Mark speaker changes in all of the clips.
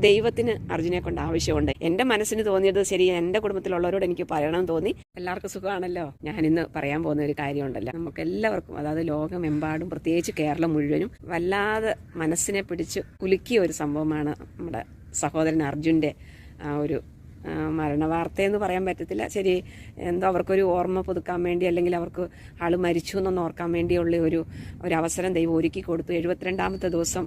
Speaker 1: ദൈവത്തിന് അർജുനെ കൊണ്ട് ആവശ്യമുണ്ട്. എന്റെ മനസ്സിന് തോന്നിയത് ശരി എന്റെ കുടുംബത്തിലുള്ളവരോട് എനിക്ക് പറയണം തോന്നി. എല്ലാവർക്കും സുഖമാണല്ലോ. ഞാൻ ഇന്ന് പറയാൻ പോകുന്ന ഒരു കാര്യമുണ്ടല്ലോ. നമുക്ക് എല്ലാവർക്കും അതായത് ലോകമെമ്പാടും പ്രത്യേകിച്ച് കേരളം മുഴുവനും വല്ലാതെ മനസ്സിനെ പിടിച്ച് കുലുക്കിയ ഒരു സംഭവമാണ് നമ്മുടെ സഹോദരൻ അർജുന്റെ ആ ഒരു മരണവാർത്തയെന്ന് പറയാൻ പറ്റത്തില്ല. ശരി എന്തോ അവർക്കൊരു ഓർമ്മ പുതുക്കാൻ വേണ്ടി അല്ലെങ്കിൽ അവർക്ക് ആൾ മരിച്ചു എന്നൊന്ന് ഓർക്കാൻ വേണ്ടിയുള്ള ഒരു ഒരു അവസരം ദൈവം ഒരുക്കി കൊടുത്തു. എഴുപത്തിരണ്ടാമത്തെ ദിവസം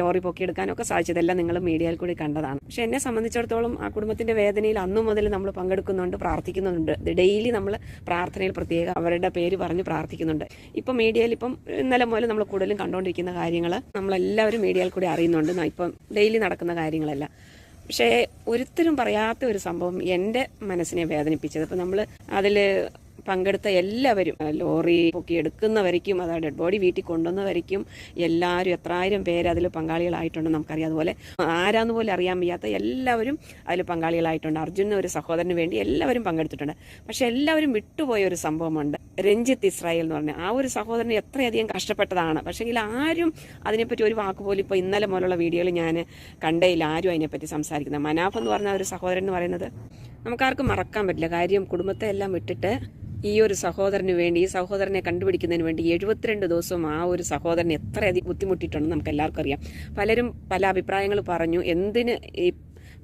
Speaker 1: ലോറി പൊക്കിയെടുക്കാനൊക്കെ സാധിച്ചതെല്ലാം നിങ്ങൾ മീഡിയയിൽ കൂടി കണ്ടതാണ്. പക്ഷെ എന്നെ സംബന്ധിച്ചിടത്തോളം ആ കുടുംബത്തിന്റെ വേദനയിൽ അന്നു മുതൽ നമ്മൾ പങ്കെടുക്കുന്നുണ്ട് പ്രാർത്ഥിക്കുന്നുണ്ട്. ഡെയിലി നമ്മൾ പ്രാർത്ഥനയിൽ പ്രത്യേകം അവരുടെ പേര് പറഞ്ഞ് പ്രാർത്ഥിക്കുന്നുണ്ട്. ഇപ്പം മീഡിയയിൽ ഇപ്പം ഇന്നലെ മുതൽ നമ്മൾ കൂടുതലും കണ്ടുകൊണ്ടിരിക്കുന്ന കാര്യങ്ങൾ നമ്മളെല്ലാവരും മീഡിയയിൽ കൂടി അറിയുന്നുണ്ട്. ഇപ്പം ഡെയിലി നടക്കുന്ന കാര്യങ്ങളെല്ലാം. പക്ഷേ ഒരുത്തരും പറയാത്ത ഒരു സംഭവം എന്റെ മനസ്സിനെ വേദനിപ്പിച്ചത്. അപ്പം നമ്മൾ അതിൽ പങ്കെടുത്ത എല്ലാവരും ലോറി പൊക്കി എടുക്കുന്നവരയ്ക്കും അതാ ഡെഡ് ബോഡി വീട്ടിൽ കൊണ്ടുവന്നവരിക്കും എല്ലാവരും എത്രായിരം പേര് അതിൽ പങ്കാളികളായിട്ടുണ്ടെന്ന് നമുക്കറിയാം അതുപോലെ. ആരാന്ന് പോലും അറിയാൻ വയ്യാത്ത എല്ലാവരും അതിൽ പങ്കാളികളായിട്ടുണ്ട്. അർജുന ഒരു സഹോദരന് വേണ്ടി എല്ലാവരും പങ്കെടുത്തിട്ടുണ്ട്. പക്ഷെ എല്ലാവരും വിട്ടുപോയ ഒരു സംഭവമുണ്ട്. രഞ്ജിത്ത് ഇസ്രായേൽ എന്ന് പറഞ്ഞ ആ ഒരു സഹോദരൻ എത്രയധികം കഷ്ടപ്പെട്ടതാണ്. പക്ഷേ ആരും അതിനെപ്പറ്റി ഒരു വാക്ക് പോലും ഇപ്പോൾ ഇന്നലെ മുതലുള്ള വീഡിയോയിൽ ഞാൻ കണ്ടേയില്ല. ആരും അതിനെപ്പറ്റി സംസാരിക്കുന്നത് മനാഫ് എന്ന് പറഞ്ഞ ഒരു സഹോദരൻ എന്ന് പറയുന്നത് നമുക്കാർക്കും മറക്കാൻ പറ്റില്ല. കാര്യം കുടുംബത്തെ എല്ലാം വിട്ടിട്ട് ഈ ഒരു സഹോദരന് വേണ്ടി ഈ സഹോദരനെ കണ്ടുപിടിക്കുന്നതിന് വേണ്ടി എഴുപത്തിരണ്ട് ദിവസം ആ ഒരു സഹോദരൻ എത്രയധികം ബുദ്ധിമുട്ടിയിട്ടുണ്ടെന്ന് നമുക്ക് എല്ലാവർക്കും അറിയാം. പലരും പല അഭിപ്രായങ്ങൾ പറഞ്ഞു എന്തിന് ഈ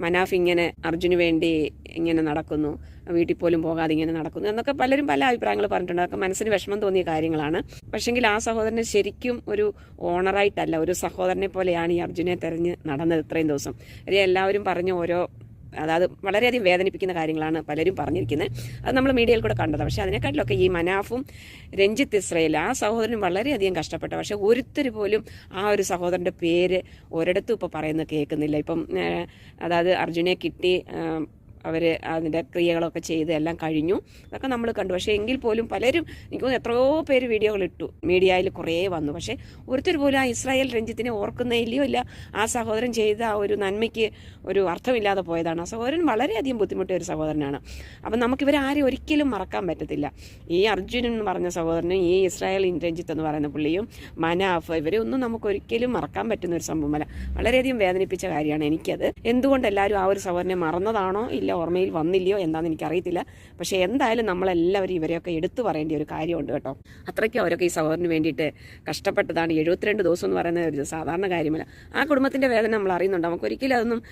Speaker 1: മനാഫ് ഇങ്ങനെ അർജുന് വേണ്ടി ഇങ്ങനെ നടക്കുന്നു വീട്ടിൽ പോലും പോകാതെ ഇങ്ങനെ നടക്കുന്നു എന്നൊക്കെ പലരും പല അഭിപ്രായങ്ങൾ പറഞ്ഞിട്ടുണ്ട്. അതൊക്കെ മനസ്സിന് വിഷമം തോന്നിയ കാര്യങ്ങളാണ്. പക്ഷെങ്കിൽ ആ സഹോദരനെ ശരിക്കും ഒരു ഓണറായിട്ടല്ല ഒരു സഹോദരനെ പോലെയാണ് ഈ അർജുനെ തെരഞ്ഞ് നടന്നത് ഇത്രയും ദിവസം. എല്ലാവരും പറഞ്ഞ ഓരോ അതായത് വളരെയധികം വേദനിപ്പിക്കുന്ന കാര്യങ്ങളാണ് പലരും പറഞ്ഞിരിക്കുന്നത്. അത് നമ്മൾ മീഡിയയിൽ കൂടെ കണ്ടത് പക്ഷേ അതിനെക്കാട്ടിലൊക്കെ ഈ മനാഫും രഞ്ജിത്ത് ഇസ്രയേൽ ആ സഹോദരൻ വളരെയധികം കഷ്ടപ്പെട്ട. പക്ഷേ ഒരുത്തർ പോലും ആ ഒരു സഹോദരന്റെ പേര് ഒരിടത്തും ഇപ്പോൾ പറയുന്നത് കേൾക്കുന്നില്ല. ഇപ്പം അതായത് അർജുനെ കിട്ടി അവർ അതിന്റെ ക്രിയകളൊക്കെ ചെയ്ത് എല്ലാം കഴിഞ്ഞു. അതൊക്കെ നമ്മൾ കണ്ടു. പക്ഷേ എങ്കിൽ പോലും പലരും എനിക്ക് എത്രയോ പേര് വീഡിയോകൾ ഇട്ടു. മീഡിയയിൽ കുറേ വന്നു. പക്ഷേ ഒരുത്തർ പോലും ആ ഇസ്രായേൽ രഞ്ജിത്തിനെ ഓർക്കുന്നേ ഇല്ലയോ ഇല്ല? ആ സഹോദരൻ ചെയ്ത ആ ഒരു നന്മയ്ക്ക് ഒരു അർത്ഥമില്ലാതെ പോയതാണ്. ആ സഹോദരൻ വളരെയധികം ബുദ്ധിമുട്ടിയ ഒരു സഹോദരനാണ്. അപ്പം നമുക്കിവരാരും ഒരിക്കലും മറക്കാൻ പറ്റത്തില്ല. ഈ അർജുനൻ എന്ന് പറഞ്ഞ സഹോദരനും ഈ ഇസ്രായേൽ രഞ്ജിത്ത് എന്ന് പറയുന്ന പുള്ളിയും മനാഫ് ഇവരെ ഒന്നും നമുക്ക് ഒരിക്കലും മറക്കാൻ പറ്റുന്ന ഒരു സംഭവമല്ല. വളരെയധികം വേദനിപ്പിച്ച കാര്യമാണ് എനിക്കത്. എന്തുകൊണ്ട് എല്ലാവരും ആ ഒരു സഹോദരനെ മറന്നതാണോ ഇല്ല ഓർമ്മയിൽ വന്നില്ലയോ എന്താണെന്ന് എനിക്കറിയത്തില്ല. പക്ഷേ എന്തായാലും നമ്മളെല്ലാവരും ഇവരെയൊക്കെ എടുത്തു പറയേണ്ട ഒരു കാര്യമുണ്ട് കേട്ടോ. അത്രയ്ക്ക് അവരൊക്കെ ഈ സഹോദരന് വേണ്ടിയിട്ട് കഷ്ടപ്പെട്ടതാണ്. എഴുപത്തിരണ്ട് ദിവസം എന്ന് പറയുന്നത് ഒരു സാധാരണ കാര്യമല്ല. ആ കുടുംബത്തിന്റെ വേദന നമ്മൾ അറിയുന്നുണ്ട്. നമുക്ക് ഒരിക്കലും അതൊന്നും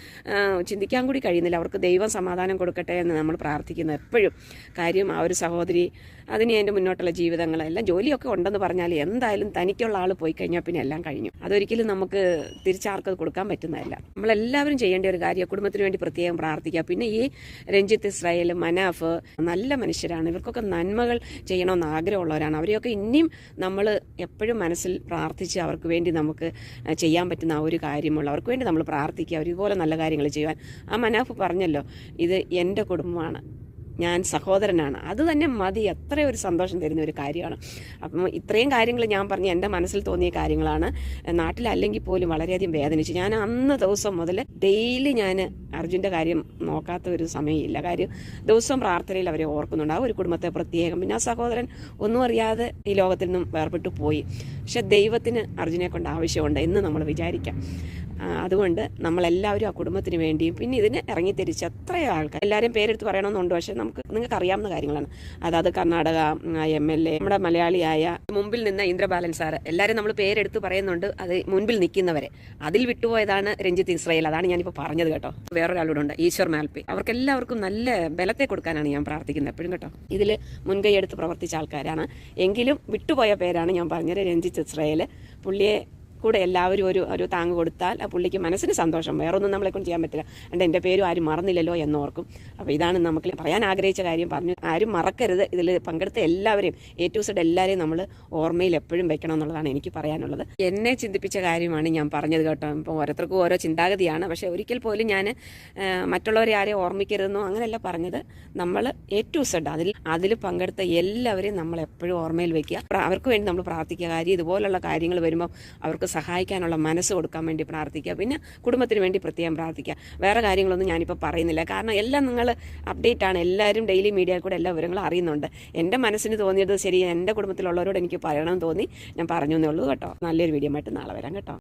Speaker 1: ചിന്തിക്കാൻ കൂടി കഴിയുന്നില്ല. അവർക്ക് ദൈവം സമാധാനം കൊടുക്കട്ടെ എന്ന് നമ്മൾ പ്രാർത്ഥിക്കുന്നു എപ്പോഴും. കാര്യം ആ ഒരു സഹോദരി അതിന് എന്റെ മുന്നോട്ടുള്ള ജീവിതങ്ങളെല്ലാം ജോലിയൊക്കെ ഉണ്ടെന്ന് പറഞ്ഞാൽ എന്തായാലും തനിക്കുള്ള ആൾ പോയി കഴിഞ്ഞാൽ പിന്നെ എല്ലാം കഴിഞ്ഞു. അതൊരിക്കലും നമുക്ക് തിരിച്ചാർക്കത് കൊടുക്കാൻ പറ്റുന്നതല്ല. നമ്മളെല്ലാവരും ചെയ്യേണ്ട ഒരു കാര്യം കുടുംബത്തിന് വേണ്ടി പ്രത്യേകം പ്രാർത്ഥിക്കുക. പിന്നെ ഈ രഞ്ജിത്ത് ഇസ്രായേൽ മനാഫ് നല്ല മനുഷ്യരാണ്. ഇവർക്കൊക്കെ നന്മകൾ ചെയ്യണമെന്ന് ആഗ്രഹമുള്ളവരാണ്. അവരെയൊക്കെ ഇനിയും നമ്മൾ എപ്പോഴും മനസ്സിൽ പ്രാർത്ഥിച്ച് അവർക്ക് വേണ്ടി നമുക്ക് ചെയ്യാൻ പറ്റുന്ന ആ ഒരു കാര്യമുള്ളൂ. അവർക്ക് വേണ്ടി നമ്മൾ പ്രാർത്ഥിക്കുക ഇതുപോലെ നല്ല കാര്യങ്ങൾ ചെയ്യുവാൻ. ആ മനാഫ് പറഞ്ഞല്ലോ ഇത് എന്റെ കുടുംബമാണ്. ഞാൻ സഹോദരനാണ്. അത് തന്നെ മതി. എത്ര ഒരു സന്തോഷം തരുന്ന ഒരു കാര്യമാണ്. അപ്പം ഇത്രയും കാര്യങ്ങൾ ഞാൻ പറഞ്ഞ എന്റെ മനസ്സിൽ തോന്നിയ കാര്യങ്ങളാണ്. നാട്ടിലല്ലെങ്കിൽ പോലും വളരെയധികം വേദനിച്ചു. ഞാൻ അന്ന് ദിവസം മുതൽ ഡെയിലി ഞാൻ അർജുന്റെ കാര്യം നോക്കാത്ത ഒരു സമയമില്ല. കാര്യം ദിവസവും പ്രാർത്ഥനയിൽ അവരെ ഓർക്കുന്നുണ്ട്. ആ ഒരു കുടുംബത്തെ പ്രത്യേകം. പിന്നെ ആ സഹോദരൻ ഒന്നും അറിയാതെ ഈ ലോകത്തിൽ നിന്നും വേർപെട്ടു പോയി. പക്ഷെ ദൈവത്തിന് അർജുനെ കൊണ്ട് ആവശ്യമുണ്ട് എന്ന് നമ്മൾ വിചാരിക്കാം. അതുകൊണ്ട് നമ്മളെല്ലാവരും ആ കുടുംബത്തിന് വേണ്ടിയും പിന്നെ ഇതിന് ഇറങ്ങിത്തിരിച്ച് എത്രയോ ആൾക്കാർ എല്ലാവരും പേരെടുത്ത് പറയണമെന്നുണ്ട്. പക്ഷേ നമുക്ക് നിങ്ങൾക്ക് അറിയാവുന്ന കാര്യങ്ങളാണ്. അതായത് കർണാടക എം എൽ എ നമ്മുടെ മലയാളിയായ മുമ്പിൽ നിന്ന് ഇന്ദ്രബാലൻ സാറ്. എല്ലാവരും നമ്മൾ പേരെടുത്ത് പറയുന്നുണ്ട്. അത് മുൻപിൽ നിൽക്കുന്നവരെ. അതിൽ വിട്ടുപോയതാണ് രഞ്ജിത്ത് ഇസ്രയേൽ. അതാണ് ഞാനിപ്പോൾ പറഞ്ഞത് കേട്ടോ. വേറൊരാളൂടെ ഉണ്ട് ഈശ്വർ മാൽപ്പി അവർക്ക് എല്ലാവർക്കും നല്ല ബലത്തെ കൊടുക്കാനാണ് ഞാൻ പ്രാർത്ഥിക്കുന്നത് എപ്പോഴും കേട്ടോ. ഇതിൽ മുൻകൈ എടുത്ത് പ്രവർത്തിച്ച ആൾക്കാരാണ്. എങ്കിലും വിട്ടുപോയ പേരാണ് ഞാൻ പറഞ്ഞത് രഞ്ജിത്ത് ഇസ്രയേൽ പുള്ളിയെ കൂടെ എല്ലാവരും ഒരു ഒരു താങ്ങ് കൊടുത്താൽ ആ പുള്ളിക്ക് മനസ്സിന് സന്തോഷം. വേറൊന്നും നമ്മളെ കൊണ്ട് ചെയ്യാൻ പറ്റില്ല. അണ്ട് എന്റെ പേരും ആരും മറന്നില്ലല്ലോ എന്നോർക്കും. അപ്പോൾ ഇതാണ് നമുക്ക് പറയാൻ ആഗ്രഹിച്ച കാര്യം. പറഞ്ഞു ആരും മറക്കരുത്. ഇതിൽ പങ്കെടുത്ത എല്ലാവരെയും എ ടു സെഡ് എല്ലാവരെയും നമ്മൾ ഓർമ്മയിൽ എപ്പോഴും വെക്കണം എന്നുള്ളതാണ് എനിക്ക് പറയാനുള്ളത്. എന്നെ ചിന്തിപ്പിച്ച കാര്യമാണ് ഞാൻ പറഞ്ഞത് കേട്ടോ. ഇപ്പോൾ ഓരോരുത്തർക്കും ഓരോ ചിന്താഗതിയാണ്. പക്ഷേ ഒരിക്കൽ പോലും ഞാൻ മറ്റുള്ളവരെ ആരെയും ഓർമ്മിക്കരുതെന്നോ അങ്ങനെയല്ല പറഞ്ഞത്. നമ്മൾ എ ടു സെഡ് അതിൽ അതിൽ പങ്കെടുത്ത എല്ലാവരെയും നമ്മൾ എപ്പോഴും ഓർമ്മയിൽ വെക്കുക. അവർക്ക് വേണ്ടി നമ്മൾ പ്രാർത്ഥിക്കുക. കാര്യം ഇതുപോലുള്ള കാര്യങ്ങൾ വരുമ്പോൾ അവർക്ക് സഹായിക്കാനുള്ള മനസ്സ് കൊടുക്കാൻ വേണ്ടി പ്രാർത്ഥിക്കുക. പിന്നെ കുടുംബത്തിന് വേണ്ടി പ്രത്യേകം പ്രാർത്ഥിക്കുക. വേറെ കാര്യങ്ങളൊന്നും ഞാനിപ്പോൾ പറയുന്നില്ല. കാരണം എല്ലാം നിങ്ങൾ അപ്ഡേറ്റ് ആണ്. എല്ലാവരും ഡെയിലി മീഡിയയിൽ കൂടെ എല്ലാ വിവരങ്ങളും അറിയുന്നുണ്ട്. എന്റെ മനസ്സിന് തോന്നിയത് ശരി എന്റെ കുടുംബത്തിലുള്ളവരോട് എനിക്ക് പറയണമെന്ന് തോന്നി. ഞാൻ പറഞ്ഞു എന്നേ ഉള്ളൂ കേട്ടോ. നല്ലൊരു വീഡിയോ ആയിട്ട് നാളെ വരാം കേട്ടോ.